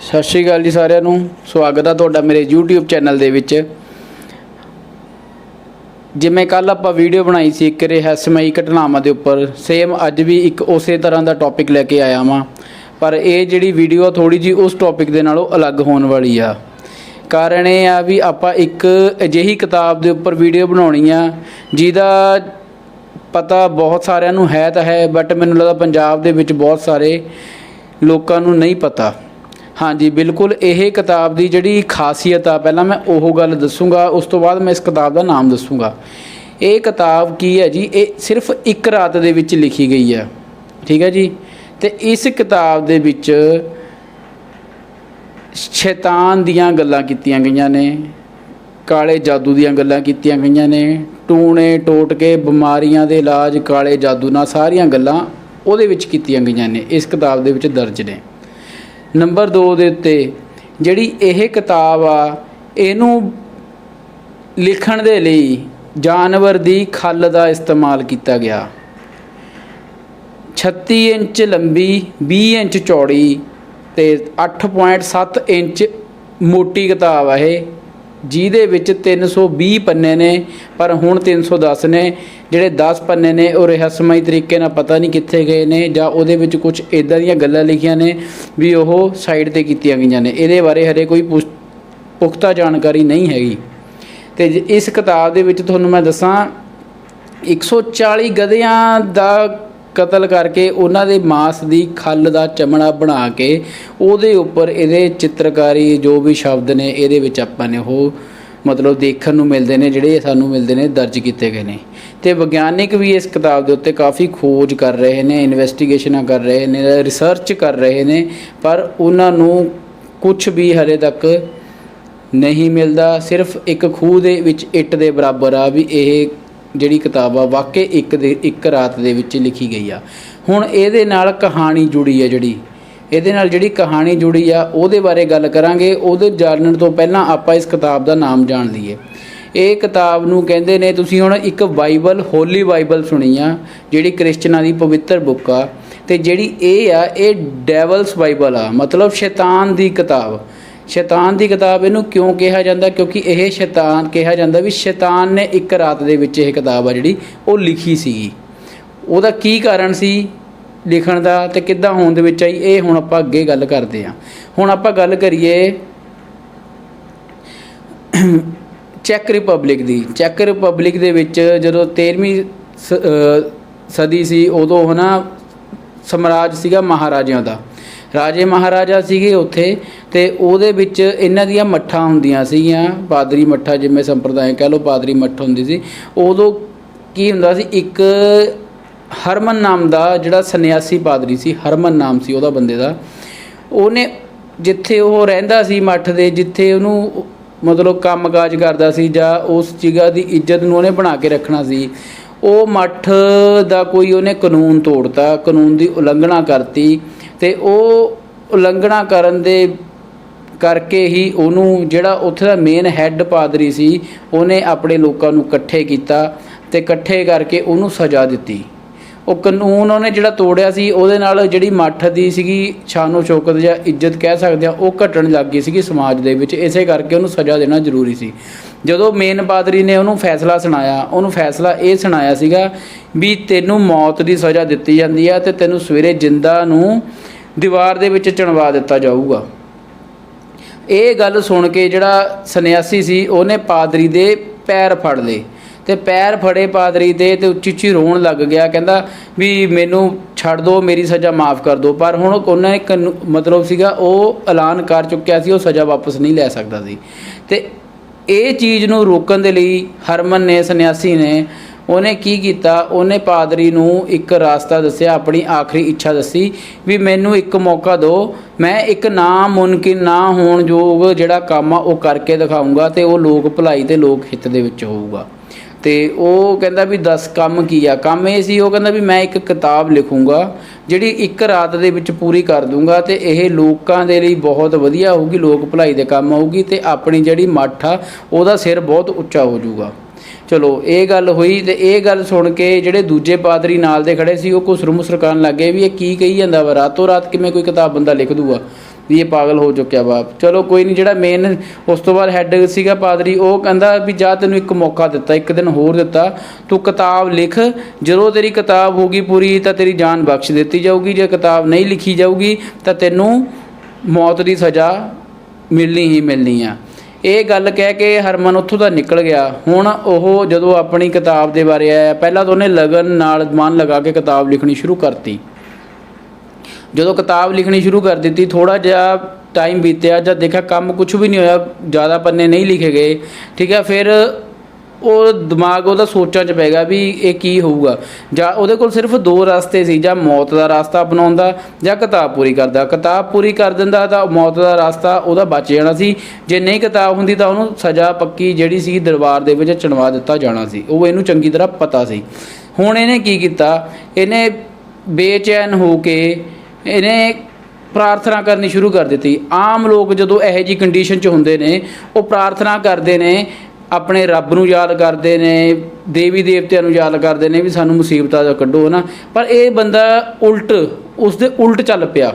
ਸਤਿ ਸ਼੍ਰੀ ਅਕਾਲ ਜੀ ਸਾਰਿਆਂ ਨੂੰ। ਸਵਾਗਤ ਆ ਤੁਹਾਡਾ ਮੇਰੇ YouTube ਚੈਨਲ ਦੇ ਵਿੱਚ। ਜਿਵੇਂ ਕੱਲ ਆਪਾਂ ਵੀਡੀਓ ਬਣਾਈ ਸੀ ਇੱਕ ਰਹੱਸਮਈ ਘਟਨਾਵਾਂ ਦੇ ਉੱਪਰ ਸੇਮ ਅੱਜ ਵੀ ਇੱਕ ਉਸੇ ਤਰ੍ਹਾਂ ਦਾ ਟੌਪਿਕ ਲੈ ਕੇ ਆਇਆ ਵਾਂ। ਪਰ ਇਹ ਜਿਹੜੀ ਵੀਡੀਓ ਥੋੜੀ ਜੀ ਉਸ ਟੌਪਿਕ ਦੇ ਨਾਲੋਂ ਅਲੱਗ ਹੋਣ ਵਾਲੀ ਆ। ਕਾਰਨ ਇਹ ਆ ਵੀ ਆਪਾਂ ਇੱਕ ਅਜਿਹੀ ਕਿਤਾਬ ਦੇ ਉੱਪਰ ਵੀਡੀਓ ਬਣਾਉਣੀ ਆ, ਜਿਹਦਾ ਪਤਾ ਬਹੁਤ ਸਾਰਿਆਂ ਨੂੰ ਹੈ ਤਾਂ ਹੈ ਬਟ ਮੈਨੂੰ ਲੱਗਦਾ ਪੰਜਾਬ ਦੇ ਵਿੱਚ ਬਹੁਤ ਸਾਰੇ ਲੋਕਾਂ ਨੂੰ ਨਹੀਂ ਪਤਾ। ਹਾਂਜੀ, ਬਿਲਕੁਲ ਇਹ ਕਿਤਾਬ ਦੀ ਜਿਹੜੀ ਖਾਸੀਅਤ ਆ, ਪਹਿਲਾਂ ਮੈਂ ਉਹ ਗੱਲ ਦੱਸੂਗਾ, ਉਸ ਤੋਂ ਬਾਅਦ ਮੈਂ ਇਸ ਕਿਤਾਬ ਦਾ ਨਾਮ ਦੱਸੂਗਾ। ਇਹ ਕਿਤਾਬ ਕੀ ਹੈ ਜੀ? ਇਹ ਸਿਰਫ ਇੱਕ ਰਾਤ ਦੇ ਵਿੱਚ ਲਿਖੀ ਗਈ ਹੈ। ਠੀਕ ਹੈ ਜੀ? ਤੇ ਇਸ ਕਿਤਾਬ ਦੇ ਵਿੱਚ ਸ਼ੈਤਾਨ ਦੀਆਂ ਗੱਲਾਂ ਕੀਤੀਆਂ ਗਈਆਂ ਨੇ, ਕਾਲੇ ਜਾਦੂ ਦੀਆਂ ਗੱਲਾਂ ਕੀਤੀਆਂ ਗਈਆਂ ਨੇ, ਟੂਣੇ ਟੋਟਕੇ, ਬਿਮਾਰੀਆਂ ਦੇ ਇਲਾਜ, ਕਾਲੇ ਜਾਦੂ ਨਾਲ ਸਾਰੀਆਂ ਗੱਲਾਂ ਉਹਦੇ ਵਿੱਚ ਕੀਤੀਆਂ ਗਈਆਂ ਨੇ, ਇਸ ਕਿਤਾਬ ਦੇ ਵਿੱਚ ਦਰਜ ਨੇ। ਨੰਬਰ 2 ਦੇ ਉੱਤੇ, ਜਿਹੜੀ ਇਹ ਕਿਤਾਬ ਆ, ਇਹਨੂੰ ਲਿਖਣ ਦੇ ਲਈ ਜਾਨਵਰ ਦੀ ਖੱਲ ਦਾ ਇਸਤੇਮਾਲ ਕੀਤਾ ਗਿਆ। 36 ਇੰਚ ਲੰਬੀ 20 ਇੰਚ ਚੌੜੀ ਤੇ 8.7 ਇੰਚ ਮੋਟੀ ਕਿਤਾਬ ਆ ਇਹ। ਜਿਹਦੇ ਵਿੱਚ 320 ਪੰਨੇ ਨੇ, ਪਰ ਹੁਣ 310 ਨੇ। ਜਿਹੜੇ 10 ਪੰਨੇ ਨੇ, ਉਹ ਰਹੱਸਮਈ ਤਰੀਕੇ ਨਾਲ ਪਤਾ ਨਹੀਂ ਕਿੱਥੇ ਗਏ ਨੇ ਜਾਂ ਉਹਦੇ ਵਿੱਚ ਕੁਝ ਇਦਾਂ ਦੀਆਂ ਗੱਲਾਂ ਲਿਖੀਆਂ ਨੇ ਵੀ ਉਹ ਸਾਈਡ ਤੇ ਕੀਤੀਆਂ ਗਈਆਂ ਨੇ। ਇਹਦੇ ਬਾਰੇ ਹਰੇ ਕੋਈ ਪੁਖਤਾ ਜਾਣਕਾਰੀ ਨਹੀਂ ਹੈਗੀ। ਤੇ ਜ- ਇਸ ਕਿਤਾਬ ਦੇ ਵਿੱਚ ਤੁਹਾਨੂੰ ਮੈਂ ਦੱਸਾਂ 140 ਗਧਿਆਂ ਦਾ ਕਤਲ ਕਰਕੇ ਉਹਨਾਂ ਦੇ ਮਾਸ ਦੀ ਖੱਲ ਦਾ ਚਮੜਾ ਬਣਾ ਕੇ ਉਹਦੇ ਉੱਪਰ ਇਹਦੇ ਚਿੱਤਰਕਾਰੀ ਜੋ ਵੀ ਸ਼ਬਦ ਨੇ ਇਹਦੇ ਵਿੱਚ ਆਪਾਂ ਨੇ ਉਹ ਮਤਲਬ ਦੇਖਣ ਨੂੰ ਮਿਲਦੇ ਨੇ, ਜਿਹੜੇ ਸਾਨੂੰ ਮਿਲਦੇ ਨੇ, ਦਰਜ ਕੀਤੇ ਗਏ ਨੇ। ਤੇ ਵਿਗਿਆਨਿਕ ਵੀ ਇਸ ਕਿਤਾਬ ਦੇ ਉੱਤੇ ਕਾਫੀ ਖੋਜ ਕਰ ਰਹੇ ਨੇ ਇਨਵੈਸਟੀਗੇਸ਼ਨਾਂ ਕਰ ਰਹੇ ਨੇ ਰਿਸਰਚ ਕਰ ਰਹੇ ਨੇ, ਪਰ ਉਹਨਾਂ ਨੂੰ ਕੁਝ ਵੀ ਹਰੇ ਤੱਕ ਨਹੀਂ ਮਿਲਦਾ। ਸਿਰਫ ਇੱਕ ਖੂਹ ਦੇ ਵਿੱਚ ਇੱਟ ਦੇ ਬਰਾਬਰ ਆ ਵੀ ਇਹ ਜਿਹੜੀ ਕਿਤਾਬ ਆ, ਵਾਕਈ ਇੱਕ ਦੇ ਇੱਕ ਰਾਤ ਦੇ ਵਿੱਚ ਲਿਖੀ ਗਈ ਆ। ਹੁਣ ਇਹਦੇ ਨਾਲ ਕਹਾਣੀ ਜੁੜੀ ਆ ਜਿਹੜੀ। ਇਹਦੇ ਨਾਲ ਜਿਹੜੀ ਕਹਾਣੀ ਜੁੜੀ ਆ, ਉਹਦੇ ਬਾਰੇ ਗੱਲ ਕਰਾਂਗੇ। ਉਹਦੇ ਜਾਣਨ ਤੋਂ ਪਹਿਲਾਂ ਆਪਾਂ ਇਸ ਕਿਤਾਬ ਦਾ ਨਾਮ ਜਾਣ ਲਈਏ। ਇਹ ਕਿਤਾਬ ਨੂੰ ਕਹਿੰਦੇ ਨੇ, ਤੁਸੀਂ ਹੁਣ ਇੱਕ ਬਾਈਬਲ, ਹੋਲੀ ਬਾਈਬਲ ਸੁਣੀ ਆ, ਜਿਹੜੀ ਕ੍ਰਿਸਚਨਾਂ ਦੀ ਪਵਿੱਤਰ ਬੁੱਕ ਆ। ਤੇ ਜਿਹੜੀ ਇਹ ਆ, ਇਹ ਡੈਵਲਸ ਬਾਈਬਲ ਆ। ਮਤਲਬ ਸ਼ੈਤਾਨ ਦੀ ਕਿਤਾਬ। ਸ਼ੈਤਾਨ ਦੀ ਕਿਤਾਬ ਇਹਨੂੰ ਕਿਉਂ ਕਿਹਾ ਜਾਂਦਾ? ਕਿਉਂਕਿ ਇਹ ਸ਼ੈਤਾਨ ਕਿਹਾ ਜਾਂਦਾ ਵੀ ਸ਼ੈਤਾਨ ਨੇ ਇੱਕ ਰਾਤ ਦੇ ਵਿੱਚ ਇਹ ਕਿਤਾਬ ਆ ਜਿਹੜੀ ਉਹ ਲਿਖੀ ਸੀਗੀ। ਉਹਦਾ ਕੀ ਕਾਰਨ ਸੀ ਲਿਖਣ ਦਾ ਤੇ ਕਿੱਦਾਂ ਹੋਣ ਦੇ ਵਿੱਚ ਆਈ, ਇਹ ਹੁਣ ਆਪਾਂ ਅੱਗੇ ਗੱਲ ਕਰਦੇ ਹਾਂ। ਹੁਣ ਆਪਾਂ ਗੱਲ ਕਰੀਏ ਚੈੱਕ ਰਿਪਬਲਿਕ ਦੀ। ਚੈੱਕ ਰਿਪਬਲਿਕ ਦੇ ਵਿੱਚ ਜਦੋਂ 13ਵੀਂ ਸ- ਸਦੀ ਸੀ, ਉਦੋਂ ਹਨਾ ਸਮਰਾਜ ਸੀਗਾ ਮਹਾਰਾਜਿਆਂ ਦਾ। ਰਾਜੇ ਮਹਾਰਾਜਾ ਸੀਗੇ ਉੱਥੇ ਤੇ ਉਹਦੇ ਵਿੱਚ ਇਹਨਾਂ ਦੀਆਂ ਮੱਠਾਂ ਹੁੰਦੀਆਂ ਸੀਗੀਆਂ, ਪਾਦਰੀ ਮੱਠਾ ਜਿਵੇਂ ਸੰਪਰਦਾਇ ਕਹਿ ਲਓ, ਪਾਦਰੀ ਮੱਠ ਹੁੰਦੀ ਸੀ। ਉਦੋਂ ਕੀ ਹੁੰਦਾ ਸੀ, ਇੱਕ ਹਰਮਨ ਨਾਮ ਦਾ ਜਿਹੜਾ ਸੰਨਿਆਸੀ ਪਾਦਰੀ ਸੀ, ਹਰਮਨ ਨਾਮ ਸੀ ਉਹਦਾ ਬੰਦੇ ਦਾ, ਉਹਨੇ ਜਿੱਥੇ ਉਹ ਰਹਿੰਦਾ ਸੀ ਮੱਠ ਦੇ, ਜਿੱਥੇ ਉਹਨੂੰ ਮਤਲਬ ਕੰਮਕਾਜ ਕਰਦਾ ਸੀ ਜਾਂ ਉਸ ਜਗ੍ਹਾ ਦੀ ਇੱਜ਼ਤ ਨੂੰ ਉਹਨੇ ਬਣਾ ਕੇ ਰੱਖਣਾ ਸੀ, ਉਹ ਮੱਠ ਦਾ ਕੋਈ ਉਹਨੇ ਕਾਨੂੰਨ ਤੋੜਤਾ, ਕਾਨੂੰਨ ਦੀ ਉਲੰਘਣਾ ਕਰਤੀ। ਤੇ ਉਹ ਉਲੰਘਣਾ ਕਰਨ ਦੇ ਕਰਕੇ ਹੀ ਉਹਨੂੰ ਜਿਹੜਾ ਉੱਥੇ ਦਾ ਮੇਨ ਹੈੱਡ ਪਾਦਰੀ ਸੀ, ਉਹਨੇ ਆਪਣੇ ਲੋਕਾਂ ਨੂੰ ਇਕੱਠੇ ਕੀਤਾ ਤੇ ਇਕੱਠੇ ਕਰਕੇ ਉਹਨੂੰ ਸਜ਼ਾ ਦਿੱਤੀ। ਉਹ ਕਾਨੂੰਨ ਉਹਨੇ ਜਿਹੜਾ ਤੋੜਿਆ ਸੀ, ਉਹਦੇ ਨਾਲ ਜਿਹੜੀ ਮੱਠ ਦੀ ਸੀਗੀ, ਛਾਨੋ ਸ਼ੌਕਤ ਜਾਂ ਇੱਜ਼ਤ ਕਹਿ ਸਕਦੇ ਆ, ਉਹ ਘਟਣ ਲੱਗ ਗਈ ਸੀਗੀ ਸਮਾਜ ਦੇ ਵਿੱਚ। ਇਸੇ ਕਰਕੇ ਉਹਨੂੰ ਸਜ਼ਾ ਦੇਣਾ ਜ਼ਰੂਰੀ ਸੀ। ਜਦੋਂ ਮੇਨ ਪਾਦਰੀ ਨੇ ਉਹਨੂੰ ਫੈਸਲਾ ਸੁਣਾਇਆ, ਉਹਨੂੰ ਫੈਸਲਾ ਇਹ ਸੁਣਾਇਆ ਸੀਗਾ ਵੀ ਤੈਨੂੰ ਮੌਤ ਦੀ ਸਜ਼ਾ ਦਿੱਤੀ ਜਾਂਦੀ ਆ ਤੇ ਤੈਨੂੰ ਸਵੇਰੇ ਜਿੰਦਾ ਨੂੰ ਦੀਵਾਰ ਦੇ ਵਿੱਚ ਚਣਵਾ ਦਿੱਤਾ ਜਾਊਗਾ। ਇਹ ਗੱਲ ਸੁਣ ਕੇ ਜਿਹੜਾ ਸੰਨਿਆਸੀ ਸੀ, ਉਹਨੇ ਪਾਦਰੀ ਦੇ ਪੈਰ ਫੜ ਲਏ ਤੇ ਪੈਰ ਫੜੇ ਪਾਦਰੀ ਦੇ ਤੇ ਉੱਚੀ ਉੱਚੀ ਰੋਣ ਲੱਗ ਗਿਆ, ਕਹਿੰਦਾ ਵੀ ਮੈਨੂੰ ਛੱਡ ਦਿਓ ਮੇਰੀ ਸਜ਼ਾ ਮਾਫ ਕਰ ਦਿਓ ਪਰ ਹੁਣ ਉਹਨਾਂ ਨੇ ਮਤਲਬ ਸੀਗਾ, ਉਹ ਐਲਾਨ ਕਰ ਚੁੱਕਿਆ ਸੀ, ਉਹ ਸਜ਼ਾ ਵਾਪਸ ਨਹੀਂ ਲੈ ਸਕਦਾ ਸੀ। ਤੇ ਇਹ ਚੀਜ਼ ਨੂੰ ਰੋਕਣ ਦੇ ਲਈ ਹਰਮਨ ਨੇ, ਸੰਨਿਆਸੀ ਨੇ ਉਹਨੇ ਕੀ ਕੀਤਾ? ਉਹਨੇ ਪਾਦਰੀ ਨੂੰ ਇੱਕ ਰਾਸਤਾ ਦੱਸਿਆ, ਆਪਣੀ ਆਖਰੀ ਇੱਛਾ ਦੱਸੀ ਵੀ ਮੈਨੂੰ ਇੱਕ ਮੌਕਾ ਦਿਓ, ਮੈਂ ਇੱਕ ਨਾ ਮੁਮਕਿਨ, ਨਾ ਹੋਣ ਯੋਗ ਜਿਹੜਾ ਕੰਮ ਆ ਉਹ ਕਰਕੇ ਦਿਖਾਊਂਗਾ ਤੇ ਉਹ ਲੋਕ ਭਲਾਈ ਤੇ ਲੋਕ ਹਿੱਤ ਦੇ ਵਿੱਚ ਹੋਊਗਾ। ਤੇ ਉਹ ਕਹਿੰਦਾ ਵੀ 10 ਕੰਮ ਕੀ ਆ? ਕੰਮ ਇਹ ਸੀ, ਉਹ ਕਹਿੰਦਾ ਵੀ ਮੈਂ ਇੱਕ ਕਿਤਾਬ ਲਿਖੂੰਗਾ, ਜਿਹੜੀ ਇੱਕ ਰਾਤ ਦੇ ਵਿੱਚ ਪੂਰੀ ਕਰ ਦੂੰਗਾ ਤੇ ਇਹ ਲੋਕਾਂ ਦੇ ਲਈ ਬਹੁਤ ਵਧੀਆ ਹੋਊਗੀ, ਲੋਕ ਭਲਾਈ ਦੇ ਕੰਮ ਆਊਗੀ ਤੇ ਆਪਣੀ ਜਿਹੜੀ ਮੱਠ ਆ, ਉਹਦਾ ਸਿਰ ਬਹੁਤ ਉੱਚਾ ਹੋ ਜਾਊਗਾ ਚਲੋ, ਇਹ ਗੱਲ ਹੋਈ ਤੇ ਇਹ ਗੱਲ ਸੁਣ ਕੇ ਜਿਹੜੇ ਦੂਜੇ ਪਾਦਰੀ ਨਾਲ ਦੇ ਖੜੇ ਸੀ, ਉਹ ਕੁਸਰ ਮੁਸਰ ਕਰਨ ਲੱਗੇ ਵੀ ਇਹ ਕੀ ਕਹੀ ਜਾਂਦਾ ਵਾ? ਰਾਤੋਂ ਰਾਤ ਕਿਵੇਂ ਕੋਈ ਕਿਤਾਬ ਬੰਦਾ ਲਿਖ ਦੂਗਾ? ਵੀ ਇਹ ਪਾਗਲ ਹੋ ਚੁੱਕਿਆ ਬਾਪ। ਚਲੋ, ਕੋਈ ਨਹੀਂ, ਜਿਹੜਾ ਮੇਨ ਉਸ ਤੋਂ ਬਾਅਦ ਹੈੱਡ ਸੀਗਾ ਪਾਦਰੀ, ਉਹ ਕਹਿੰਦਾ ਵੀ ਜਾ ਤੈਨੂੰ ਇੱਕ ਮੌਕਾ ਦਿੱਤਾ, ਇੱਕ ਦਿਨ ਹੋਰ ਦਿੱਤਾ। ਤੂੰ ਕਿਤਾਬ ਲਿਖ, ਜਦੋਂ ਤੇਰੀ ਕਿਤਾਬ ਹੋਗੀ ਪੂਰੀ, ਤਾਂ ਤੇਰੀ ਜਾਨ ਬਖਸ਼ ਦਿੱਤੀ ਜਾਊਗੀ। ਜੇ ਕਿਤਾਬ ਨਹੀਂ ਲਿਖੀ ਜਾਊਗੀ, ਤਾਂ ਤੈਨੂੰ ਮੌਤ ਦੀ ਸਜ਼ਾ ਮਿਲਣੀ ਹੀ ਮਿਲਣੀ ਆ। ਇਹ ਗੱਲ ਕਹਿ ਕੇ ਹਰਮਨ ਉੱਥੋਂ ਦਾ ਨਿਕਲ ਗਿਆ। ਹੁਣ ਉਹ ਜਦੋਂ ਆਪਣੀ ਕਿਤਾਬ ਦੇ ਬਾਰੇ ਆਇਆ, ਪਹਿਲਾਂ ਤਾਂ ਉਹਨੇ ਲਗਨ ਨਾਲ ਮਨ ਲਗਾ ਕੇ ਕਿਤਾਬ ਲਿਖਣੀ ਸ਼ੁਰੂ ਕਰਤੀ। ਜਦੋਂ ਕਿਤਾਬ ਲਿਖਣੀ ਸ਼ੁਰੂ ਕਰ ਦਿੱਤੀ ਥੋੜਾ ਜਿਹਾ ਟਾਈਮ ਬੀਤਿਆ ਜਦ ਦੇਖਿਆ ਕੰਮ ਕੁਝ ਵੀ ਨਹੀਂ ਹੋਇਆ, ਜ਼ਿਆਦਾ ਪੰਨੇ ਨਹੀਂ ਲਿਖੇ ਗਏ। ਠੀਕ ਹੈ, ਫਿਰ ਉਹ ਦਿਮਾਗ ਉਹਦਾ ਸੋਚਾਂ 'ਚ ਪੈ ਵੀ ਇਹ ਕੀ ਹੋਊਗਾ। ਜਾਂ ਉਹਦੇ ਕੋਲ ਸਿਰਫ ਦੋ ਰਸਤੇ ਸੀ, ਜਾਂ ਮੌਤ ਦਾ ਰਸਤਾ ਅਪਣਾਉਂਦਾ, ਜਾਂ ਕਿਤਾਬ ਪੂਰੀ ਕਰਦਾ। ਕਿਤਾਬ ਪੂਰੀ ਕਰ ਦਿੰਦਾ ਤਾਂ ਮੌਤ ਦਾ ਰਸਤਾ ਉਹਦਾ ਬਚ ਜਾਣਾ ਸੀ। ਜੇ ਨਹੀਂ ਕਿਤਾਬ ਹੁੰਦੀ ਤਾਂ ਉਹਨੂੰ ਸਜ਼ਾ ਪੱਕੀ ਜਿਹੜੀ ਸੀ ਦਰਬਾਰ ਦੇ ਵਿੱਚ ਚਣਵਾ ਦਿੱਤਾ ਜਾਣਾ ਸੀ। ਉਹ ਇਹਨੂੰ ਚੰਗੀ ਤਰ੍ਹਾਂ ਪਤਾ ਸੀ। ਹੁਣ ਇਹਨੇ ਕੀ ਕੀਤਾ? ਇਹਨੇ ਬੇਚੈਨ ਹੋ ਕੇ ਇਹਨੇ ਪ੍ਰਾਰਥਨਾ ਕਰਨੀ ਸ਼ੁਰੂ ਕਰ ਦਿੱਤੀ। ਆਮ ਲੋਕ ਜਦੋਂ ਇਹੋ ਜੀ ਕੰਡੀਸ਼ਨ 'ਚ ਹੁੰਦੇ ਨੇ, ਉਹ ਪ੍ਰਾਰਥਨਾ ਕਰਦੇ ਨੇ ਆਪਣੇ ਰੱਬ ਨੂੰ ਯਾਦ ਕਰਦੇ ਨੇ, ਦੇਵੀ ਦੇਵਤਿਆਂ ਨੂੰ ਯਾਦ ਕਰਦੇ ਨੇ ਵੀ ਸਾਨੂੰ ਮੁਸੀਬਤਾਂ ਤੋਂ ਕੱਢੋ ਹਨਾ। ਪਰ ਇਹ ਬੰਦਾ ਉਲਟ ਉਸ ਦੇ ਉਲਟ ਚੱਲ ਪਿਆ।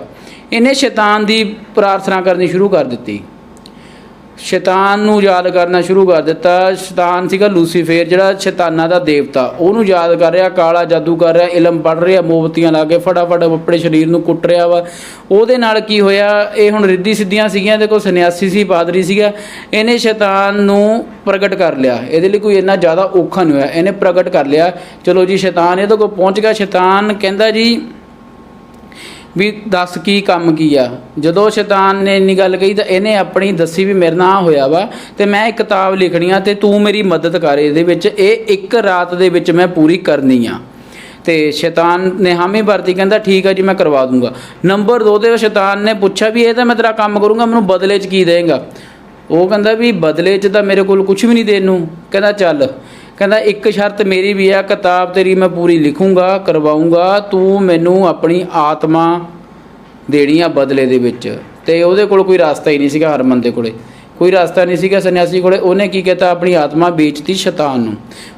ਇਹਨੇ ਸ਼ੈਤਾਨ ਦੀ ਪ੍ਰਾਰਥਨਾ ਕਰਨੀ ਸ਼ੁਰੂ ਕਰ ਦਿੱਤੀ। ਸ਼ੈਤਾਨ ਨੂੰ ਯਾਦ ਕਰਨਾ ਸ਼ੁਰੂ ਕਰ ਦਿੱਤਾ। ਸ਼ੈਤਾਨ ਸੀਗਾ ਲੂਸੀਫੇਰ, ਜਿਹੜਾ ਸ਼ੈਤਾਨਾਂ ਦਾ ਦੇਵਤਾ। ਉਹਨੂੰ ਯਾਦ ਕਰ ਰਿਹਾ, ਕਾਲਾ ਜਾਦੂ ਕਰ ਰਿਹਾ, ਇਲਮ ਪੜ ਰਿਹਾ ਮੋਬਤੀਆਂ ਲਾ ਕੇ ਫਟਾਫਟ ਆਪਣੇ ਸਰੀਰ ਨੂੰ ਕੁੱਟ ਰਿਹਾ ਵਾ। ਉਹਦੇ ਨਾਲ ਕੀ ਹੋਇਆ, ਇਹ ਹੁਣ ਰਿੱਧੀ ਸਿੱਧੀਆਂ ਸੀਗੀਆਂ, ਦੇਖੋ ਸੰਨਿਆਸੀ ਸੀ, ਪਾਦਰੀ ਸੀਗਾ। ਇਹਨੇ ਸ਼ੈਤਾਨ ਨੂੰ ਪ੍ਰਗਟ ਕਰ ਲਿਆ। ਇਹਦੇ ਲਈ ਕੋਈ ਇੰਨਾ ਜ਼ਿਆਦਾ ਔਖਾ ਨਹੀਂ ਹੋਇਆ। ਇਹਨੇ ਪ੍ਰਗਟ ਕਰ ਲਿਆ। ਚਲੋ ਜੀ, ਸ਼ੈਤਾਨ ਇਹਦੇ ਕੋਲ ਪਹੁੰਚ ਗਿਆ। ਸ਼ੈਤਾਨ ਕਹਿੰਦਾ ਜੀ ਵੀ ਦੱਸ ਕੀ ਕੰਮ ਕੀ ਆ। ਜਦੋਂ ਸ਼ੈਤਾਨ ਨੇ ਇੰਨੀ ਗੱਲ ਕਹੀ ਤਾਂ ਇਹਨੇ ਆਪਣੀ ਦੱਸੀ ਵੀ ਮੇਰੇ ਨਾਲ ਆਹ ਹੋਇਆ ਵਾ ਤੇ ਮੈਂ ਇੱਕ ਕਿਤਾਬ ਲਿਖਣੀ ਆ ਤੇ ਤੂੰ ਮੇਰੀ ਮਦਦ ਕਰ ਇਹਦੇ ਵਿੱਚ। ਇਹ ਇੱਕ ਰਾਤ ਦੇ ਵਿੱਚ ਮੈਂ ਪੂਰੀ ਕਰਨੀ ਆ। ਤੇ ਸ਼ੈਤਾਨ ਨੇ ਹਾਮੀ ਭਰਤੀ ਕਹਿੰਦਾ, ਠੀਕ ਆ ਜੀ, ਮੈਂ ਕਰਵਾ ਦੂੰਗਾ। ਨੰਬਰ 2 ਤੇ ਸ਼ੈਤਾਨ ਨੇ ਪੁੱਛਿਆ ਵੀ ਇਹ ਤਾਂ ਮੈਂ ਤੇਰਾ ਕੰਮ ਕਰੂੰਗਾ, ਮੈਨੂੰ ਬਦਲੇ 'ਚ ਕੀ ਦੇਂਗਾ ਉਹ ਕਹਿੰਦਾ ਵੀ ਬਦਲੇ 'ਚ ਤਾਂ ਮੇਰੇ ਕੋਲ ਕੁਝ ਵੀ ਨਹੀਂ ਦੇਣ ਨੂੰ। ਕਹਿੰਦਾ, ਚੱਲ ਕਹਿੰਦਾ, ਇੱਕ ਸ਼ਰਤ ਮੇਰੀ ਵੀ ਆ, ਕਿਤਾਬ ਤੇਰੀ ਮੈਂ ਪੂਰੀ ਲਿਖੂੰਗਾ ਕਰਵਾਉਂਗਾ ਤੂੰ ਮੈਨੂੰ ਆਪਣੀ ਆਤਮਾ ਦੇਣੀ ਆ ਬਦਲੇ ਦੇ ਵਿੱਚ। ਤੇ ਉਹਦੇ ਕੋਲ ਕੋਈ ਰਸਤਾ ਹੀ ਨਹੀਂ ਸੀਗਾ, ਹਰਮਨ ਦੇ ਕੋਲੇ। ਕੋਈ ਰਸਤਾ ਨਹੀਂ ਸੀਗਾ, ਸੰਨਿਆਸੀ ਕੋਲੇ। ਉਹਨੇ ਕੀ ਕੀਤਾ? ਆਪਣੀ ਆਤਮਾ ਵੇਚਤੀ ਸ਼ੈਤਾਨ ਨੂੰ।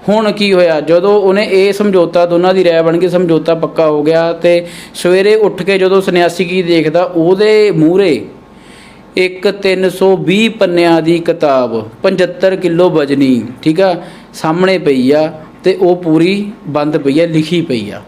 ਹੁਣ ਕੀ ਹੋਇਆ? ਜਦੋਂ ਉਹਨੇ ਇਹ ਸਮਝੌਤਾ, ਦੋਨਾਂ ਦੀ ਰਾਇ ਬਣ ਗਈ ਸਮਝੌਤਾ ਪੱਕਾ ਹੋ ਗਿਆ ਤੇ ਸਵੇਰੇ ਉੱਠ ਕੇ ਜਦੋਂ ਸੰਨਿਆਸੀ ਕੀ ਦੇਖਦਾ, ਉਹਦੇ ਮੂਹਰੇ ਇੱਕ 320 ਪੰਨਿਆਂ ਦੀ ਕਿਤਾਬ 75 ਕਿਲੋ ਵਜਨੀ, ਠੀਕ ਆ? ਸਾਹਮਣੇ ਪਈ ਆ ਤੇ ਉਹ ਪੂਰੀ ਬੰਦ ਪਈ ਆ, ਲਿਖੀ ਪਈ ਆ।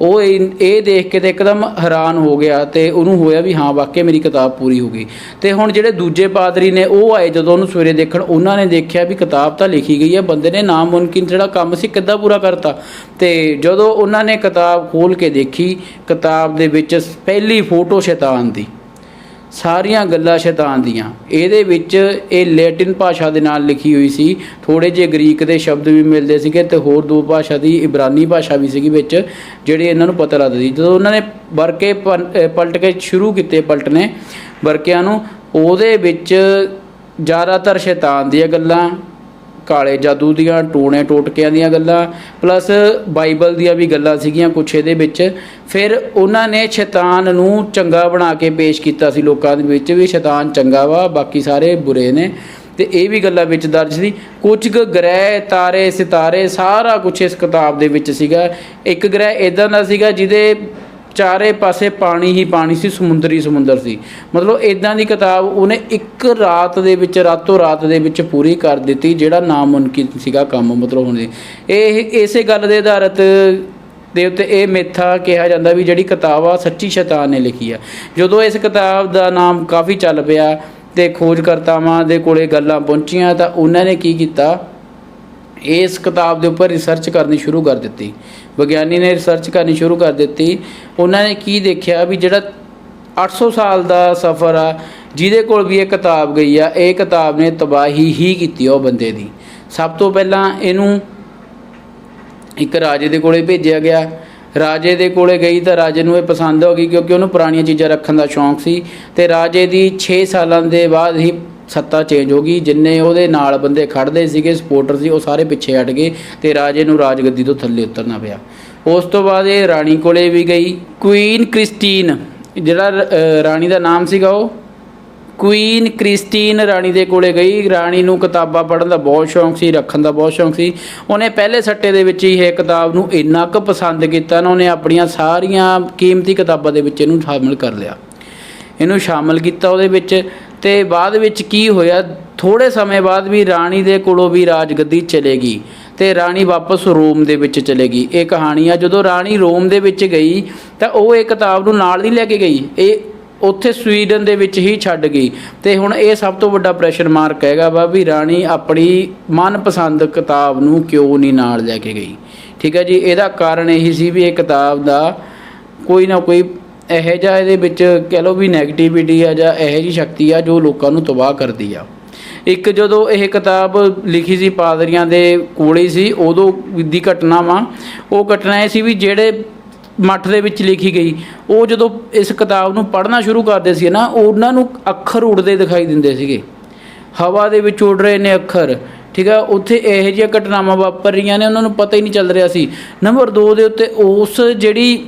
ਉਹ ਇਹ ਇਹ ਦੇਖ ਕੇ ਤੇ ਇੱਕਦਮ ਹੈਰਾਨ ਹੋ ਗਿਆ ਤੇ ਉਹਨੂੰ ਹੋਇਆ ਵੀ ਹਾਂ, ਵਾਕਿਆ ਮੇਰੀ ਕਿਤਾਬ ਪੂਰੀ ਹੋ ਗਈ। ਤੇ ਹੁਣ ਜਿਹੜੇ ਦੂਜੇ ਪਾਦਰੀ ਨੇ, ਉਹ ਆਏ ਜਦੋਂ ਉਹਨੂੰ ਸਵੇਰੇ ਦੇਖਣ, ਉਹਨਾਂ ਨੇ ਦੇਖਿਆ ਵੀ ਕਿਤਾਬ ਤਾਂ ਲਿਖੀ ਗਈ ਹੈ ਬੰਦੇ ਨੇ ਨਾਮੁਮਕਿਨ ਜਿਹੜਾ ਕੰਮ ਸੀ ਕਿੱਦਾਂ ਪੂਰਾ ਕਰਤਾ। ਤੇ ਜਦੋਂ ਉਹਨਾਂ ਨੇ ਕਿਤਾਬ ਖੋਲ ਕੇ ਦੇਖੀ, ਕਿਤਾਬ ਦੇ ਵਿੱਚ ਪਹਿਲੀ ਫੋਟੋ ਸ਼ੈਤਾਨ ਦੀ। ਸਾਰੀਆਂ ਗੱਲਾਂ ਸ਼ੈਤਾਨ ਦੀਆਂ। ਇਹਦੇ ਵਿੱਚ ਇਹ ਲੈਟਿਨ ਭਾਸ਼ਾ ਦੇ ਨਾਲ ਲਿਖੀ ਹੋਈ ਸੀ। ਥੋੜੇ ਜਿਹੇ ਗ੍ਰੀਕ ਦੇ ਸ਼ਬਦ ਵੀ ਮਿਲਦੇ ਸੀਗੇ ਤੇ ਹੋਰ ਦੋ ਭਾਸ਼ਾ ਦੀ ਇਬਰਾਨੀ ਭਾਸ਼ਾ ਵੀ ਸੀਗੀ ਵਿੱਚ, ਜਿਹੜੇ ਇਹਨਾਂ ਨੂੰ ਪਤਾ ਲੱਗਦਾ ਸੀ। ਜਦੋਂ ਉਹਨਾਂ ਨੇ ਵਰਕੇ ਪਲ- ਪਲਟ ਕੇ ਸ਼ੁਰੂ ਕੀਤੇ ਪਲਟਨੇ ਵਰਕਿਆਂ ਨੂੰ, ਉਹਦੇ ਵਿੱਚ ਜ਼ਿਆਦਾਤਰ ਸ਼ੈਤਾਨ ਦੀਆਂ ਗੱਲਾਂ ਕਾਲੇ ਜਾਦੂ ਦੀਆਂ, ਟੋਣੇ ਟੋਟਕਿਆਂ ਦੀਆਂ ਗੱਲਾਂ, ਪਲੱਸ ਬਾਈਬਲ ਦੀਆਂ ਵੀ ਗੱਲਾਂ ਸੀਗੀਆਂ ਕੁਛ ਇਹਦੇ ਵਿੱਚ। ਫਿਰ ਉਹਨਾਂ ਨੇ ਸ਼ੈਤਾਨ ਨੂੰ ਚੰਗਾ ਬਣਾ ਕੇ ਪੇਸ਼ ਕੀਤਾ ਸੀ ਲੋਕਾਂ ਦੇ ਵਿੱਚ ਵੀ ਸ਼ੈਤਾਨ ਚੰਗਾ ਵਾ, ਬਾਕੀ ਸਾਰੇ ਬੁਰੇ ਨੇ। ਤੇ ਇਹ ਵੀ ਗੱਲਾਂ ਵਿੱਚ ਦਰਜ ਸੀ। ਕੁਝ ਕੁ ਗ੍ਰਹਿ, ਤਾਰੇ, ਸਿਤਾਰੇ, ਸਾਰਾ ਕੁਝ ਇਸ ਕਿਤਾਬ ਦੇ ਵਿੱਚ ਸੀਗਾ। ਇੱਕ ਗ੍ਰਹਿ ਇਦਾਂ ਦਾ ਸੀਗਾ ਜਿਹਦੇ ਚਾਰੇ ਪਾਸੇ ਪਾਣੀ ਹੀ ਪਾਣੀ ਸੀ, ਸਮੁੰਦਰੀ ਸਮੁੰਦਰ ਸੀ। ਮਤਲਬ ਇਦਾਂ ਦੀ ਕਿਤਾਬ ਉਹਨੇ ਇੱਕ ਰਾਤ ਦੇ ਵਿੱਚ, ਰਾਤੋਂ ਰਾਤ ਦੇ ਵਿੱਚ ਪੂਰੀ ਕਰ ਦਿੱਤੀ, ਜਿਹੜਾ ਨਾਮੁਮਕਿਨ ਸੀਗਾ ਕੰਮ, ਮਤਲਬ ਹੁਣ ਇਹ ਇਸੇ ਗੱਲ ਦੇ ਆਧਾਰਿਤ ਦੇ ਉੱਤੇ ਇਹ ਮਿੱਥਾ ਕਿਹਾ ਜਾਂਦਾ ਵੀ ਜਿਹੜੀ ਕਿਤਾਬ ਆ, ਸੱਚੀ ਸ਼ੈਤਾਨ ਨੇ ਲਿਖੀ ਆ। ਜਦੋਂ ਇਸ ਕਿਤਾਬ ਦਾ ਨਾਮ ਕਾਫੀ ਚੱਲ ਪਿਆ ਤੇ ਖੋਜਕਰਤਾਵਾਂ ਦੇ ਕੋਲੇ ਗੱਲਾਂ ਪਹੁੰਚੀਆਂ ਤਾਂ ਉਹਨਾਂ ਨੇ ਕੀ ਕੀਤਾ? ਇਸ ਕਿਤਾਬ ਦੇ ਉੱਪਰ ਰਿਸਰਚ ਕਰਨੀ ਸ਼ੁਰੂ ਕਰ ਦਿੱਤੀ। ਵਿਗਿਆਨੀ ਨੇ ਰਿਸਰਚ ਕਰਨੀ ਸ਼ੁਰੂ ਕਰ ਦਿੱਤੀ। ਉਹਨਾਂ ਨੇ ਕੀ ਦੇਖਿਆ ਵੀ ਜਿਹੜਾ 800 ਸਾਲ ਦਾ ਸਫ਼ਰ ਆ, ਜਿਹਦੇ ਕੋਲ ਵੀ ਇਹ ਕਿਤਾਬ ਗਈ ਆ, ਇਹ ਕਿਤਾਬ ਨੇ ਤਬਾਹੀ ਹੀ ਕੀਤੀ ਉਹ ਬੰਦੇ ਦੀ। ਸਭ ਤੋਂ ਪਹਿਲਾਂ ਇਹਨੂੰ ਇੱਕ ਰਾਜੇ ਦੇ ਕੋਲੇ ਭੇਜਿਆ ਗਿਆ। ਰਾਜੇ ਦੇ ਕੋਲੇ ਗਈ ਤਾਂ ਰਾਜੇ ਨੂੰ ਇਹ ਪਸੰਦ ਹੋ ਗਈ ਕਿਉਂਕਿ ਉਹਨੂੰ ਪੁਰਾਣੀਆਂ ਚੀਜ਼ਾਂ ਰੱਖਣ ਦਾ ਸ਼ੌਂਕ ਸੀ। ਤੇ ਰਾਜੇ ਦੀ 6 ਸਾਲਾਂ ਦੇ ਬਾਅਦ ਹੀ ਸੱਤਾ ਚੇਂਜ ਹੋ ਗਈ, ਜਿੰਨੇ ਉਹਦੇ ਨਾਲ ਬੰਦੇ ਖੜਦੇ ਸੀਗੇ ਸਪੋਰਟਰ ਸੀ, ਉਹ ਸਾਰੇ ਪਿੱਛੇ ਹਟ ਗਏ ਤੇ ਰਾਜੇ ਨੂੰ ਰਾਜਗੱਦੀ ਤੋਂ ਥੱਲੇ ਉਤਰਨਾ ਪਿਆ। ਉਸ ਤੋਂ ਬਾਅਦ ਇਹ ਰਾਣੀ ਕੋਲੇ ਵੀ ਗਈ ਕੁਈਨ ਕ੍ਰਿਸਟੀਨ ਜਿਹੜਾ ਰਾਣੀ ਦਾ ਨਾਮ ਸੀਗਾ ਉਹ ਕੁਈਨ ਕ੍ਰਿਸਟੀਨ ਰਾਣੀ ਦੇ ਕੋਲੇ ਗਈ। ਰਾਣੀ ਨੂੰ ਕਿਤਾਬਾਂ ਪੜ੍ਹਨ ਦਾ ਬਹੁਤ ਸ਼ੌਂਕ ਸੀ, ਰੱਖਣ ਦਾ ਬਹੁਤ ਸ਼ੌਂਕ ਸੀ। ਉਹਨੇ ਪਹਿਲੇ ਸੱਟੇ ਦੇ ਵਿੱਚ ਹੀ ਇਹ ਕਿਤਾਬ ਨੂੰ ਇੰਨਾ ਕੁ ਪਸੰਦ ਕੀਤਾ ਨਾ, ਉਹਨੇ ਆਪਣੀਆਂ ਸਾਰੀਆਂ ਕੀਮਤੀ ਕਿਤਾਬਾਂ ਦੇ ਵਿੱਚ ਇਹਨੂੰ ਸ਼ਾਮਿਲ ਕਰ ਲਿਆ। ਇਹਨੂੰ ਸ਼ਾਮਿਲ ਕੀਤਾ ਉਹਦੇ ਵਿੱਚ। ਤੇ ਬਾਅਦ ਵਿੱਚ ਕੀ ਹੋਇਆ? ਥੋੜੇ ਸਮੇਂ ਬਾਅਦ ਵੀ ਰਾਣੀ ਦੇ ਕੋਲੋਂ ਵੀ ਰਾਜਗੱਦੀ ਚਲੇਗੀ ਤੇ ਰਾਣੀ ਵਾਪਸ ਰੋਮ ਦੇ ਵਿੱਚ ਚਲੇਗੀ। ਇਹ ਕਹਾਣੀ ਆ, ਜਦੋਂ ਰਾਣੀ ਰੋਮ ਦੇ ਵਿੱਚ ਗਈ ਤਾਂ ਉਹ ਇਹ ਕਿਤਾਬ ਨੂੰ ਨਾਲ ਨਹੀਂ ਲੈ ਕੇ ਗਈ। ਇਹ ਉੱਥੇ ਸਵੀਡਨ ਦੇ ਵਿੱਚ ਹੀ ਛੱਡ ਗਈ। ਤੇ ਹੁਣ ਇਹ ਸਭ ਤੋਂ ਵੱਡਾ ਪ੍ਰੈਸ਼ਰ ਮਾਰਕ ਹੈਗਾ ਵਾ ਵੀ ਰਾਣੀ ਆਪਣੀ ਮਨਪਸੰਦ ਕਿਤਾਬ ਨੂੰ ਕਿਉਂ ਨਹੀਂ ਨਾਲ ਲੈ ਕੇ ਗਈ। ਠੀਕ ਹੈ ਜੀ, ਇਹਦਾ ਕਾਰਨ ਇਹੀ ਸੀ ਵੀ ਇਹ ਕਿਤਾਬ ਦਾ ਕੋਈ ਨਾ ਕੋਈ ਇਹੋ ਜਿਹਾ ਇਹਦੇ ਵਿੱਚ ਕਹਿ ਲਓ ਵੀ 네ਗੇਟਿਵਿਟੀ ਆ ਜਾਂ ਇਹੋ ਜਿਹੀ ਸ਼ਕਤੀ ਆ ਜੋ ਲੋਕਾਂ ਨੂੰ ਤਬਾਹ ਕਰਦੀ ਆ। ਇੱਕ ਜਦੋਂ ਇਹ ਕਿਤਾਬ ਲਿਖੀ ਸੀ ਪਾਦਰੀਆਂ ਦੇ ਕੋਲੇ ਸੀ, ਉਦੋਂ ਦੀ ਘਟਨਾ ਵਾ। ਉਹ ਘਟਨਾ ਇਹ ਸੀ ਵੀ ਜਿਹੜੇ ਮੱਠ ਦੇ ਵਿੱਚ ਲਿਖੀ ਗਈ, ਉਹ ਜਦੋਂ ਇਸ ਕਿਤਾਬ ਨੂੰ ਪੜ੍ਹਨਾ ਸ਼ੁਰੂ ਕਰਦੇ ਸੀ ਨਾ, ਉਹਨਾਂ ਨੂੰ ਅੱਖਰ ਉੜਦੇ ਦਿਖਾਈ ਦਿੰਦੇ ਸੀਗੇ। ਹਵਾ ਦੇ ਵਿੱਚ ਉੱਡ ਰਹੇ ਨੇ ਅੱਖਰ, ਠੀਕ ਆ? ਉੱਥੇ ਇਹੋ ਜਿਹੀਆਂ ਘਟਨਾਵਾਂ ਵਾਪਰ ਰਹੀਆਂ ਨੇ, ਉਹਨਾਂ ਨੂੰ ਪਤਾ ਹੀ ਨਹੀਂ ਚੱਲ ਰਿਹਾ ਸੀ। ਨੰਬਰ 2 ਦੇ ਉੱਤੇ ਉਸ ਜਿਹੜੀ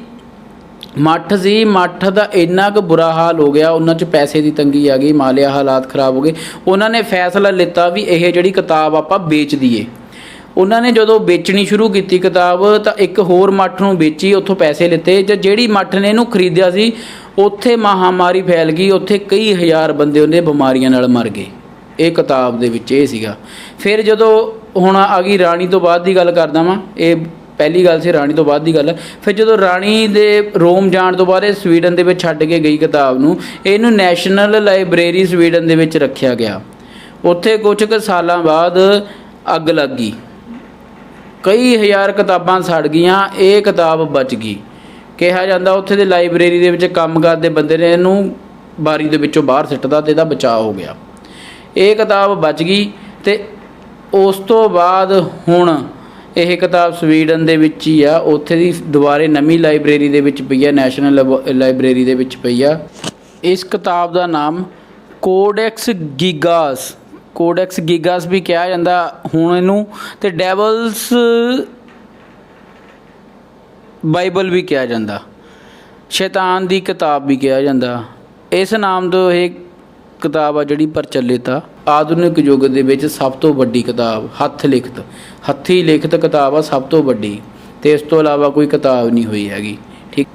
ਮੱਠ ਸੀ, ਮੱਠ ਦਾ ਇੰਨਾ ਕੁ ਬੁਰਾ ਹਾਲ ਹੋ ਗਿਆ, ਉਹਨਾਂ 'ਚ ਪੈਸੇ ਦੀ ਤੰਗੀ ਆ ਗਈ, ਮਾਲਿਆ ਹਾਲਾਤ ਖਰਾਬ ਹੋ ਗਏ। ਉਹਨਾਂ ਨੇ ਫੈਸਲਾ ਲਿੱਤਾ ਵੀ ਇਹ ਜਿਹੜੀ ਕਿਤਾਬ ਆਪਾਂ ਵੇਚ ਦਈਏ। ਉਹਨਾਂ ਨੇ ਜਦੋਂ ਵੇਚਣੀ ਸ਼ੁਰੂ ਕੀਤੀ ਕਿਤਾਬ, ਤਾਂ ਇੱਕ ਹੋਰ ਮੱਠ ਨੂੰ ਵੇਚੀ, ਉੱਥੋਂ ਪੈਸੇ ਲਿੱਤੇ। ਤੇ ਜਿਹੜੀ ਮੱਠ ਨੇ ਇਹਨੂੰ ਖਰੀਦਿਆ ਸੀ, ਉੱਥੇ ਮਹਾਮਾਰੀ ਫੈਲ ਗਈ, ਉੱਥੇ ਕਈ ਹਜ਼ਾਰ ਬੰਦੇ ਉਹਨੇ ਬਿਮਾਰੀਆਂ ਨਾਲ ਮਰ ਗਏ। ਇਹ ਕਿਤਾਬ ਦੇ ਵਿੱਚ ਇਹ ਸੀਗਾ। ਫਿਰ ਜਦੋਂ ਹੁਣ ਆ ਗਈ ਰਾਣੀ ਤੋਂ ਬਾਅਦ ਦੀ ਗੱਲ ਕਰਦਾ ਵਾਂ, ਇਹ ਪਹਿਲੀ ਗੱਲ ਸੀ ਰਾਣੀ ਤੋਂ ਬਾਅਦ ਦੀ ਗੱਲ। ਹੈ। ਫਿਰ ਜਦੋਂ ਰਾਣੀ ਦੇ ਰੋਮ ਜਾਣ ਤੋਂ ਬਾਅਦ ਇਹ ਸਵੀਡਨ ਦੇ ਵਿੱਚ ਛੱਡ ਕੇ ਗਈ ਕਿਤਾਬ ਨੂੰ, ਇਹਨੂੰ ਨੈਸ਼ਨਲ ਲਾਇਬ੍ਰੇਰੀ ਸਵੀਡਨ ਦੇ ਵਿੱਚ ਰੱਖਿਆ ਗਿਆ। ਉੱਥੇ ਕੁਝ ਕੁ ਸਾਲਾਂ ਬਾਅਦ ਅੱਗ ਲੱਗ ਗਈ। ਕਈ ਹਜ਼ਾਰ ਕਿਤਾਬਾਂ ਸੜ ਗਈਆਂ, ਇਹ ਕਿਤਾਬ ਬਚ ਗਈ। ਕਿਹਾ ਜਾਂਦਾ ਉੱਥੇ ਦੇ ਲਾਇਬ੍ਰੇਰੀ ਦੇ ਵਿੱਚ ਕੰਮ ਕਰਦੇ ਬੰਦੇ ਨੇ ਇਹਨੂੰ ਬਾਰੀ ਦੇ ਵਿੱਚੋਂ ਬਾਹਰ ਸਿੱਟਦਾ ਤੇ ਇਹਦਾ ਬਚਾਅ ਹੋ ਗਿਆ। ਇਹ ਕਿਤਾਬ ਬਚ ਗਈ ਤੇ ਉਸ ਤੋਂ ਬਾਅਦ ਹੁਣ ਇਹ ਕਿਤਾਬ ਸਵੀਡਨ ਦੇ ਵਿੱਚ ਹੀ ਆ, ਉੱਥੇ ਦੀ ਦੁਬਾਰੇ ਨਵੀਂ ਲਾਇਬ੍ਰੇਰੀ ਦੇ ਵਿੱਚ ਪਈ ਆ, ਨੈਸ਼ਨਲ ਲੈਬ- ਲਾਇਬ੍ਰੇਰੀ ਦੇ ਵਿੱਚ ਪਈ ਆ। ਇਸ ਕਿਤਾਬ ਦਾ ਨਾਮ ਕੋਡੈਕਸ ਗੀਗਾਸ ਕੋਡੈਕਸ ਗੀਗਾਸ ਵੀ ਕਿਹਾ ਜਾਂਦਾ ਹੁਣ ਇਹਨੂੰ ਤੇ ਡੈਵਲਸ ਬਾਈਬਲ ਵੀ ਕਿਹਾ ਜਾਂਦਾ। ਸ਼ੈਤਾਨ ਦੀ ਕਿਤਾਬ ਵੀ ਕਿਹਾ ਜਾਂਦਾ। ਇਸ ਨਾਮ ਤੋਂ ਇਹ ਕਿਤਾਬ ਆ ਜਿਹੜੀ ਪ੍ਰਚਲਿਤ ਆ। ਆਧੁਨਿਕ ਯੁੱਗ ਦੇ ਵਿੱਚ ਸਭ ਤੋਂ ਵੱਡੀ ਕਿਤਾਬ, ਹੱਥ ਲਿਖਤ ਹੱਥੀ ਲਿਖਤ ਕਿਤਾਬ ਆ ਸਭ ਤੋਂ ਵੱਡੀ ਤੇ ਇਸ ਤੋਂ ਇਲਾਵਾ ਕੋਈ ਕਿਤਾਬ ਨਹੀਂ ਹੋਈ ਹੈਗੀ, ਠੀਕ?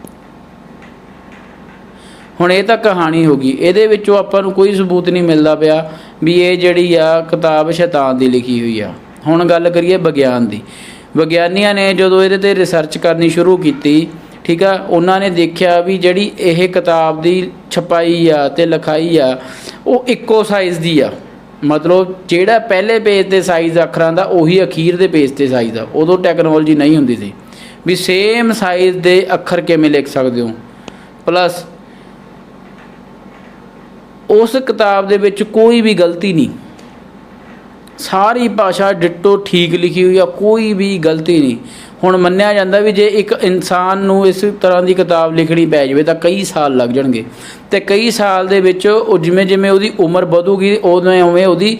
ਹੁਣ ਇਹ ਤਾਂ ਕਹਾਣੀ ਹੋ ਗਈ, ਇਹਦੇ ਵਿੱਚੋਂ ਆਪਾਂ ਨੂੰ ਕੋਈ ਸਬੂਤ ਨਹੀਂ ਮਿਲਦਾ ਪਿਆ ਵੀ ਇਹ ਜਿਹੜੀ ਆ ਕਿਤਾਬ ਸ਼ੈਤਾਨ ਦੀ ਲਿਖੀ ਹੋਈ ਆ। ਹੁਣ ਗੱਲ ਕਰੀਏ ਵਿਗਿਆਨ ਦੀ। ਵਿਗਿਆਨੀਆਂ ਨੇ ਜਦੋਂ ਇਹਦੇ ਤੇ ਰਿਸਰਚ ਕਰਨੀ ਸ਼ੁਰੂ ਕੀਤੀ, ਠੀਕ ਆ, ਉਹਨਾਂ ਨੇ ਦੇਖਿਆ ਵੀ ਜਿਹੜੀ ਇਹ ਕਿਤਾਬ ਦੀ ਛਪਾਈ ਆ ਤੇ ਲਿਖਾਈ ਆ, ਉਹ ਇੱਕੋ ਸਾਈਜ਼ ਦੀ ਆ। ਮਤਲਬ ਜਿਹੜਾ ਪਹਿਲੇ ਪੇਜ ਤੇ ਸਾਈਜ਼ ਅੱਖਰਾਂ ਦਾ, ਉਹੀ ਅਖੀਰ ਦੇ ਪੇਜ ਤੇ ਸਾਈਜ਼ ਆ ਉਦੋਂ ਟੈਕਨੋਲੋਜੀ ਨਹੀਂ ਹੁੰਦੀ ਸੀ। ਵੀ ਸੇਮ ਸਾਈਜ਼ ਦੇ ਅੱਖਰ ਕਿਵੇਂ ਲਿਖ ਸਕਦੇ ਹੋ? ਪਲੱਸ ਉਸ ਕਿਤਾਬ ਦੇ ਵਿੱਚ ਕੋਈ ਵੀ ਗਲਤੀ ਨਹੀਂ। ਸਾਰੀ ਭਾਸ਼ਾ ਡਿੱਟੋ ਠੀਕ ਲਿਖੀ ਹੋਈ ਆ, ਕੋਈ ਵੀ ਗਲਤੀ ਨਹੀਂ। ਹੁਣ ਮੰਨਿਆ ਜਾਂਦਾ ਵੀ ਜੇ ਇੱਕ ਇਨਸਾਨ ਨੂੰ ਇਸ ਤਰ੍ਹਾਂ ਦੀ ਕਿਤਾਬ ਲਿਖਣੀ ਪੈ ਜਾਵੇ ਤਾਂ ਕਈ ਸਾਲ ਲੱਗ ਜਾਣਗੇ। ਤੇ ਕਈ ਸਾਲ ਦੇ ਵਿੱਚ ਉਹ ਜਿਵੇਂ ਜਿਵੇਂ ਉਹਦੀ ਉਮਰ ਵਧੂਗੀ, ਉਵੇਂ ਉਵੇਂ ਉਹਦੀ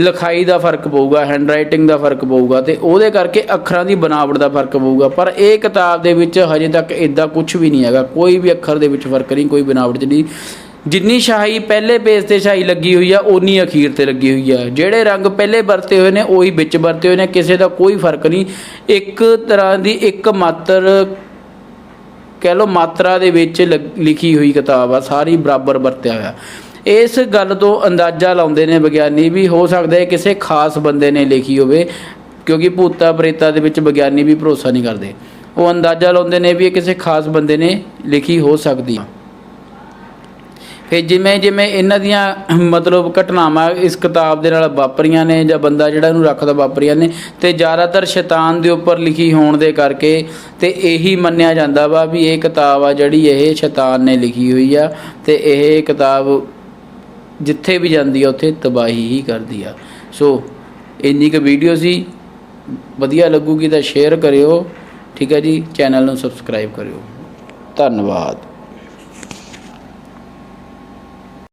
ਲਿਖਾਈ ਦਾ ਫ਼ਰਕ ਪਊਗਾ ਹੈਂਡਰਾਈਟਿੰਗ ਦਾ ਫ਼ਰਕ ਪਊਗਾ ਤੇ ਉਹਦੇ ਕਰਕੇ ਅੱਖਰਾਂ ਦੀ ਬਨਾਵਟ ਦਾ ਫ਼ਰਕ ਪਊਗਾ। ਪਰ ਇਹ ਕਿਤਾਬ ਦੇ ਵਿੱਚ ਹਜੇ ਤੱਕ ਇਦਾਂ ਕੁਝ ਵੀ ਨਹੀਂ ਹੈਗਾ। ਕੋਈ ਵੀ ਅੱਖਰ ਦੇ ਵਿੱਚ ਫ਼ਰਕ ਨਹੀਂ, ਕੋਈ ਬਨਾਵਟ 'ਚ ਨਹੀਂ। ਜਿੰਨੀ ਸ਼ਾਹੀ ਪਹਿਲੇ ਪੇਜ ਤੇ ਸ਼ਾਹੀ ਲੱਗੀ ਹੋਈ ਆ, ਓਨੀ ਅਖੀਰ ਤੇ ਲੱਗੀ ਹੋਈ ਆ। ਜਿਹੜੇ ਰੰਗ ਪਹਿਲੇ ਵਰਤੇ ਹੋਏ ਨੇ, ਉਹੀ ਵਿੱਚ ਵਰਤੇ ਹੋਏ ਨੇ, ਕਿਸੇ ਦਾ ਕੋਈ ਫ਼ਰਕ ਨਹੀਂ। ਇੱਕ ਤਰ੍ਹਾਂ ਦੀ ਇੱਕ ਮਾਤਰ, ਕਹਿ ਲਓ ਮਾਤਰਾ ਦੇ ਵਿੱਚ ਲਿਖੀ ਹੋਈ ਕਿਤਾਬ ਆ, ਸਾਰੀ ਬਰਾਬਰ ਵਰਤਿਆ ਹੋਇਆ। ਇਸ ਗੱਲ ਤੋਂ ਅੰਦਾਜ਼ਾ ਲਾਉਂਦੇ ਨੇ ਵਿਗਿਆਨੀ ਵੀ, ਹੋ ਸਕਦਾ ਹੈ ਕਿਸੇ ਖਾਸ ਬੰਦੇ ਨੇ ਲਿਖੀ ਹੋਵੇ, ਕਿਉਂਕਿ ਭੂਤਾ ਪ੍ਰੇਤਾ ਦੇ ਵਿੱਚ ਵਿਗਿਆਨੀ ਵੀ ਭਰੋਸਾ ਨਹੀਂ ਕਰਦੇ। ਉਹ ਅੰਦਾਜ਼ਾ ਲਾਉਂਦੇ ਨੇ ਵੀ ਇਹ ਕਿਸੇ ਖਾਸ ਬੰਦੇ ਨੇ ਲਿਖੀ ਹੋ ਸਕਦੀ ਆ। ਫਿਰ ਜਿਵੇਂ ਜਿਵੇਂ ਇਹਨਾਂ ਦੀਆਂ ਮਤਲਬ ਘਟਨਾਵਾਂ ਇਸ ਕਿਤਾਬ ਦੇ ਨਾਲ ਵਾਪਰੀਆਂ ਨੇ ਜਾਂ ਬੰਦਾ ਜਿਹੜਾ ਇਹਨੂੰ ਰੱਖਦਾ ਵਾਪਰੀਆਂ ਨੇ ਤੇ ਜ਼ਿਆਦਾਤਰ ਸ਼ੈਤਾਨ ਦੇ ਉੱਪਰ ਲਿਖੀ ਹੋਣ ਦੇ ਕਰਕੇ ਤੇ ਇਹੀ ਮੰਨਿਆ ਜਾਂਦਾ ਵਾ ਵੀ ਇਹ ਕਿਤਾਬ ਆ ਜਿਹੜੀ ਇਹ ਸ਼ੈਤਾਨ ਨੇ ਲਿਖੀ ਹੋਈ ਆ ਤੇ ਇਹ ਕਿਤਾਬ ਜਿੱਥੇ ਵੀ ਜਾਂਦੀ ਆ ਉੱਥੇ ਤਬਾਹੀ ਹੀ ਕਰਦੀ ਆ। ਸੋ ਇੰਨੀ ਕੁ ਵੀਡੀਓ ਸੀ। ਵਧੀਆ ਲੱਗੂਗੀ ਤਾਂ ਸ਼ੇਅਰ ਕਰਿਓ। ਠੀਕ ਹੈ ਜੀ। ਚੈਨਲ ਨੂੰ ਸਬਸਕ੍ਰਾਈਬ ਕਰਿਓ। ਧੰਨਵਾਦ।